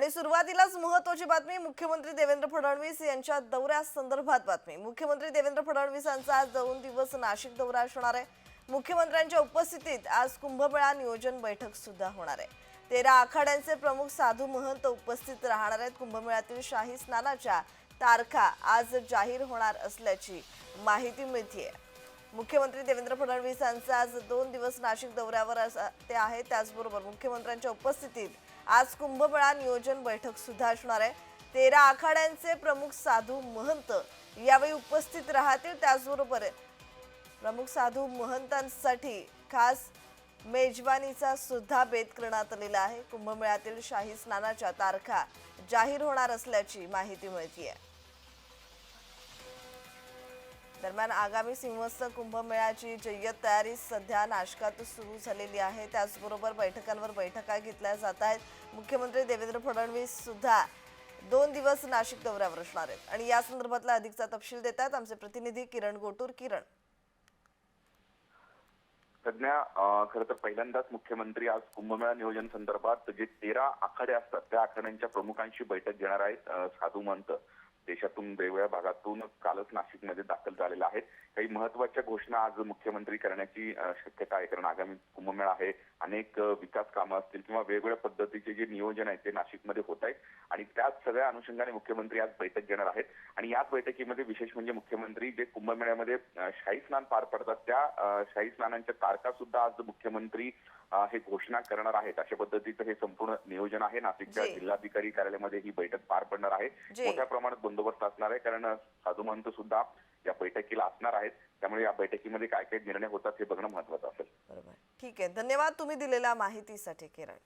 आणि सुरुवातीलाच महत्वाची बातमी मुख्यमंत्री देवेंद्र फडणवीस यांच्या दौऱ्यासंदर्भात बातमी. मुख्यमंत्री देवेंद्र फडणवीसांचा आज दोन दिवस नाशिक दौरा असणार आहे. मुख्यमंत्र्यांच्या उपस्थितीत आज कुंभमेळा नियोजन बैठक सुद्धा होणार आहे. तेरा आखाड्यांचे प्रमुख साधू महंत उपस्थित राहणार आहेत. कुंभमेळ्यातील शाही स्नानाच्या तारखा आज जाहीर होणार असल्याची माहिती मिळते मुख्यमंत्री देवेंद्र फडणवीसांचा आज दोन दिवस नाशिक दौऱ्यावर ते आहे त्याचबरोबर मुख्यमंत्र्यांच्या उपस्थितीत आज कुंभमेळा नियोजन बैठक सुद्धा असणार आहे. तेरा आखाड्यांचे प्रमुख साधू महंत यावेळी उपस्थित राहतील त्याचबरोबर प्रमुख साधू महंतांसाठी खास मेजवानीचा सुद्धा बेत करण्यात आलेला आहे. कुंभमेळ्यातील शाही स्नानाच्या तारखा जाहीर होणार असल्याची माहिती मिळतीये. दरम्यान आगामी सिंहस्थ कुंभमेळ्याची जय्यत तयारी सध्या नाशकात सुरू झालेली आहे. त्याचबरोबर बैठकांवर बैठका घेतल्या जात आहेत. मुख्यमंत्री देवेंद्र फडणवीस सुद्धा दोन दिवस नाशिक दौऱ्यावर असणार आहेत. आणि या संदर्भातला अधिकचा तपशील देतात आमचे प्रतिनिधी किरण गोटूर. किरण. सध्या खरं तर पहिल्यांदाच मुख्यमंत्री आज कुंभमेळा नियोजन संदर्भात जे तेरा आखाडे असतात त्या आखाड्यांच्या प्रमुखांशी बैठक घेणार आहेत साधू मंत देशातून वेगवेगळ्या भागातून कालच नाशिकमध्ये दाखल झालेल्या आहेत काही महत्त्वाच्या घोषणा आज मुख्यमंत्री करण्याची शक्यता आहे. कारण आगामी कुंभमेळा आहे. अनेक विकास कामं असतील किंवा वेगवेगळ्या पद्धतीचे जे नियोजन आहे ते नाशिकमध्ये होत आहे आणि त्याच सगळ्या अनुषंगाने मुख्यमंत्री आज बैठक घेणार आहेत. आणि याच बैठकीमध्ये विशेष म्हणजे मुख्यमंत्री जे कुंभमेळ्यामध्ये शाही स्नान पार पडतात त्या शाही स्नानांच्या तारखा सुद्धा आज मुख्यमंत्री हे घोषणा करणार आहेत. अशा पद्धतीचं हे संपूर्ण नियोजन आहे. नाशिकच्या. जिल्हाधिकारी कार्यालयामध्ये ही बैठक पार पडणार आहे. मोठ्या प्रमाणात बंदोबस्त असणार आहे. कारण अं, साधू महंत सुद्धा या बैठकीला असणार आहेत. त्यामुळे या बैठकीमध्ये काय काय निर्णय होतात हे बघणं महत्वाचं असेल. बरोबर. ठीक आहे. धन्यवाद तुम्ही दिलेल्या माहितीसाठी किरण.